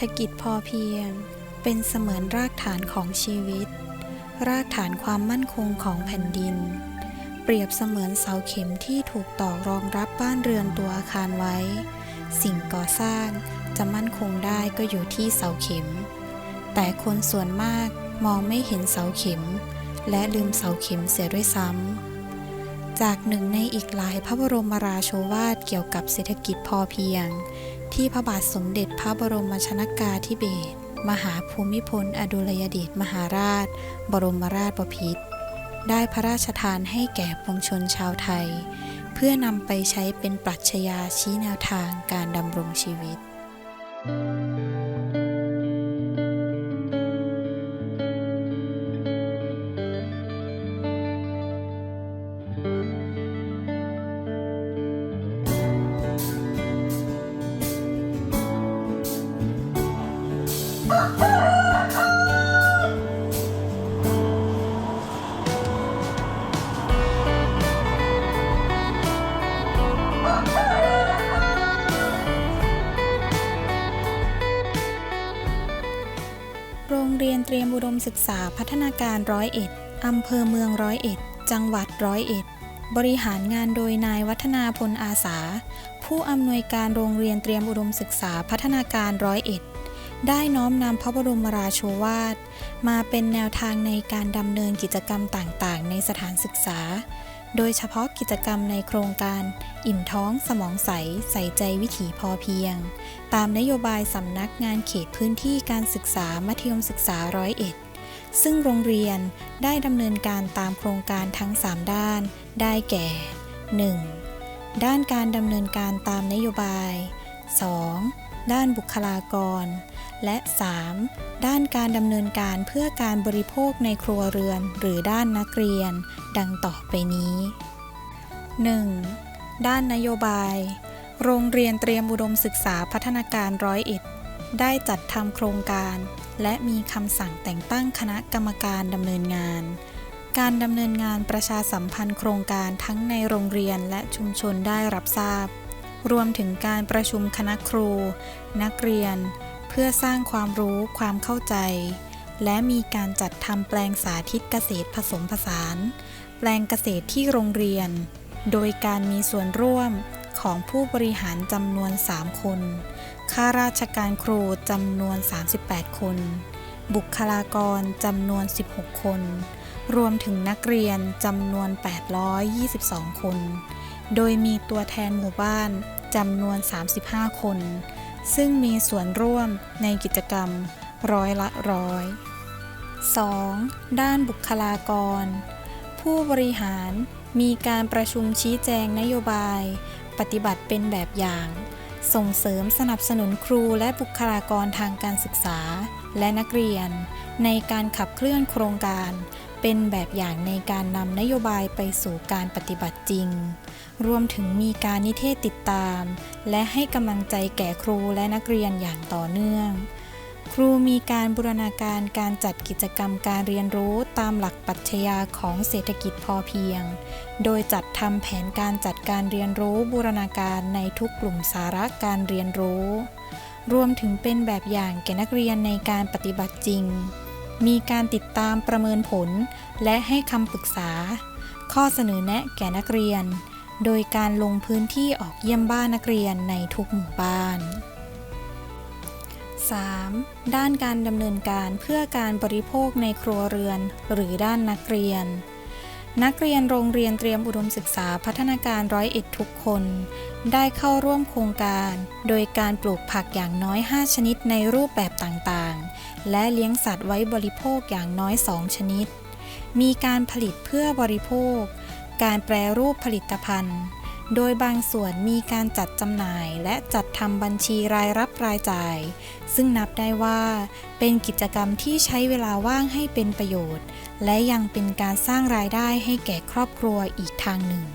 ฐกิจพอเพียง เป็นเสมือนรากฐานของชีวิต รากฐานความมั่นคงของแผ่นดิน เปรียบเสมือนเสาเข็มที่ถูกตอกรองรับบ้านเรือนตัวอาคารไว้ สิ่งก่อสร้างจะมั่นคงได้ก็อยู่ที่เสาเข็ม แต่คนส่วนมากมองไม่เห็นเสาเข็ม และลืมเสาเข็มเสียด้วยซ้ำ จากหนึ่งในอีกหลายพระบรมราโชวาทเกี่ยวกับเศรษฐกิจพอเพียง ที่พระบาทสมเด็จพระบรมชนากาธิเบศรมหาภูมิพลอดุลยเดชมหาราช บรมราชบพิตรได้พระราชทานให้แก่ปวงชนชาวไทย เพื่อนำไปใช้เป็นปรัชญาชี้แนวทางการดำรงชีวิตโอุดมศึกษาพัฒนาการร้อยเอ็ดอำเภอเมืองร้อยเอ็ด จังหวัดร้อยเอ็ด บริหารงานโดยนายวัฒนาพลอาสา ผู้อำนวยการโรงเรียนเตรียมอุดมศึกษาพัฒนาการร้อยเอ็ด ได้น้อมนำพระบรมราโชวาท มาเป็นแนวทางในการดำเนินกิจกรรมต่างๆ ในสถานศึกษา โดยเฉพาะกิจกรรมในโครงการ อิ่มท้องสมองใส ใส่ใจวิถีพอเพียง ตามนโยบายสำนักงานเขตพื้นที่การศึกษามัธยมศึกษาร้อยเอ็ดซึ่งโรงเรียนได้ดำเนินการตามโครงการทั้ง 3 ด้าน ได้แก่ 1. ด้านการดำเนินการตามนโยบาย 2. ด้านบุคลากร และ 3. ด้านการดำเนินการเพื่อการบริโภคในครัวเรือนหรือด้านนักเรียน ดังต่อไปนี้ 1. ด้านนโยบาย โรงเรียนเตรียมอุดมศึกษาพัฒนาการร้อยเอ็ดได้จัดทำโครงการ และมีคำสั่งแต่งตั้งคณะกรรมการดำเนินงาน การดำเนินงานประชาสัมพันธ์โครงการทั้งในโรงเรียนและชุมชนได้รับทราบ รวมถึงการประชุมคณะครู นักเรียน เพื่อสร้างความรู้ความเข้าใจ และมีการจัดทำแปลงสาธิตเกษตรผสมผสาน แปลงเกษตรที่โรงเรียน โดยการมีส่วนร่วมของผู้บริหารจำนวน 3 คน ข้าราชการครูจำนวน 38 คน บุคลากรจำนวน 16 คน รวมถึงนักเรียนจำนวน 822 คน โดยมีตัวแทนหมู่บ้านจำนวน 35 คน ซึ่งมีส่วนร่วมในกิจกรรมร้อยละร้อย 2. ด้านบุคลากร ผู้บริหารมีการประชุมชี้แจงนโยบาย ปฏิบัติเป็นแบบอย่าง ส่งเสริมสนับสนุนครูและบุคลากรทางการศึกษาและนักเรียน ในการขับเคลื่อนโครงการ เป็นแบบอย่างในการนำนโยบายไปสู่การปฏิบัติจริง รวมถึงมีการนิเทศติดตาม และให้กำลังใจแก่ครูและนักเรียนอย่างต่อเนื่อง ครูมีการบูรณาการการจัดกิจกรรมการเรียนรู้ตามหลักปรัชญาของเศรษฐกิจพอเพียง โดยจัดทำแผนการจัดการเรียนรู้บูรณาการในทุกกลุ่มสาระการเรียนรู้ รวมถึงเป็นแบบอย่างแก่นักเรียนในการปฏิบัติจริง มีการติดตามประเมินผล และให้คำปรึกษา ข้อเสนอแนะแก่นักเรียน โดยการลงพื้นที่ออกเยี่ยมบ้านนักเรียนในทุกหมู่บ้าน 3. ด้านการดำเนินการเพื่อการบริโภคในครัวเรือน หรือด้านนักเรียน นักเรียนโรงเรียนเตรียมอุดมศึกษาพัฒนาการร้อยเอ็ดทุกคน ได้เข้าร่วมโครงการ โดยการปลูกผักอย่างน้อย 5 ชนิดในรูปแบบต่างๆ และเลี้ยงสัตว์ไว้บริโภคอย่างน้อย 2 ชนิด มีการผลิตเพื่อบริโภค การแปรรูปผลิตภัณฑ์ โดยบางส่วนมีการจัดจำหน่ายและจัดทำบัญชีรายรับรายจ่าย ซึ่งนับได้ว่า เป็นกิจกรรมที่ใช้เวลาว่างให้เป็นประโยชน์ และยังเป็นการสร้างรายได้ให้แก่ครอบครัวอีกทางหนึ่ง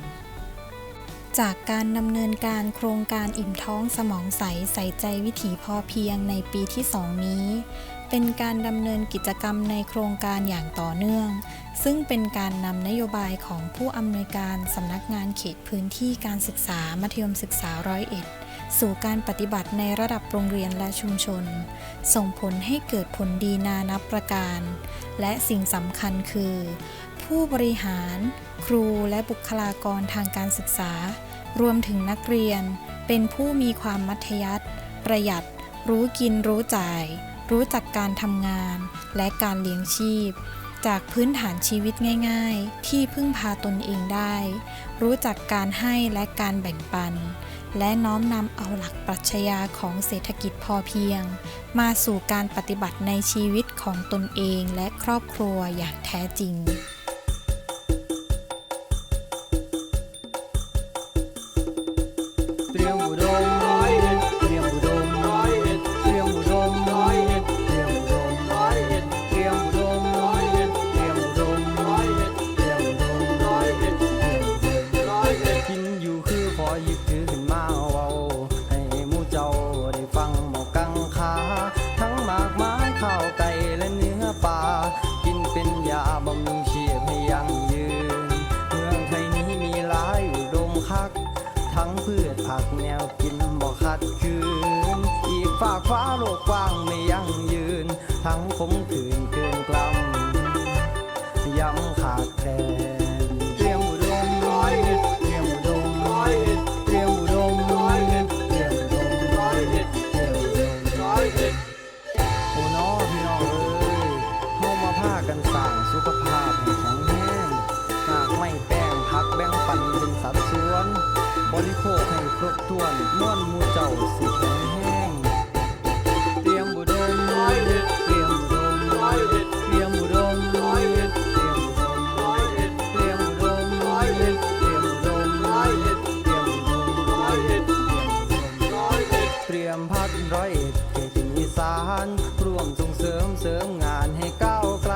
จากการดำเนินการโครงการอิ่มท้องสมองใสใส่ใจวิถีพอเพียงในปีที่2นี้ เป็นการดำเนินกิจกรรมในโครงการอย่างต่อเนื่อง ซึ่งเป็นการนำนโยบายของผู้อำนวยการสำนักงานเขตพื้นที่การศึกษามัธยมศึกษาร้อยเอ็ดสู่การปฏิบัติในระดับโรงเรียนและชุมชน ส่งผลให้เกิดผลดีนานับประการ และสิ่งสำคัญคือ ผู้บริหาร ครูและบุคลากรทางการศึกษา รวมถึงนักเรียน เป็นผู้มีความมัธยัติ ประหยัด รู้กินรู้จ่าย รู้จักการทำงาน และการเลี้ยงชีพ จากพื้นฐานชีวิตง่าย ๆ ที่พึ่งพาตนเองได้ รู้จักการให้และการแบ่งปัน และน้อมนำเอาหลักปรัชญาของเศรษฐกิจพอเพียง มาสู่การปฏิบัติในชีวิตของตนเองและครอบครัวอย่างแท้จริง ข้าวไก่และเนื้อปลากินเป็นยาบำรุงชีพให้ยั่งยืน เมืองไทยนี้มีหลายอุดมคัก ทั้งพืชผักแนวกินบ่ขัดคืน อีกฝากฟ้าโลกกว้างไม่ยั่งยืน ทั้งคมคืนเกินกล้ำย้ำขาดแคลน ขภาพห้แข็งแรงหากไม่แป้งพักแบ่งปันเป็นสัดส่วน บริโภคให้ครบถ้วนม้วนมูเจ้าสิแข็งแห้งเตรียมบุดมเตรียมบุดมเตรียมบุดมเตรียมบุดมเตรียมบุดมเตรียมบุดมเตรียมบุดมเตรียมพักร้อยเอ็ดเขตอีสานร่วมส่งเสริมเสริมงานให้ก้าวไกล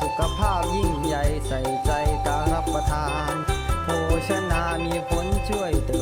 สุขภาพยิ่งใหญ่ใส่ใจการรับประทาน โภชนามีผลช่วยเติม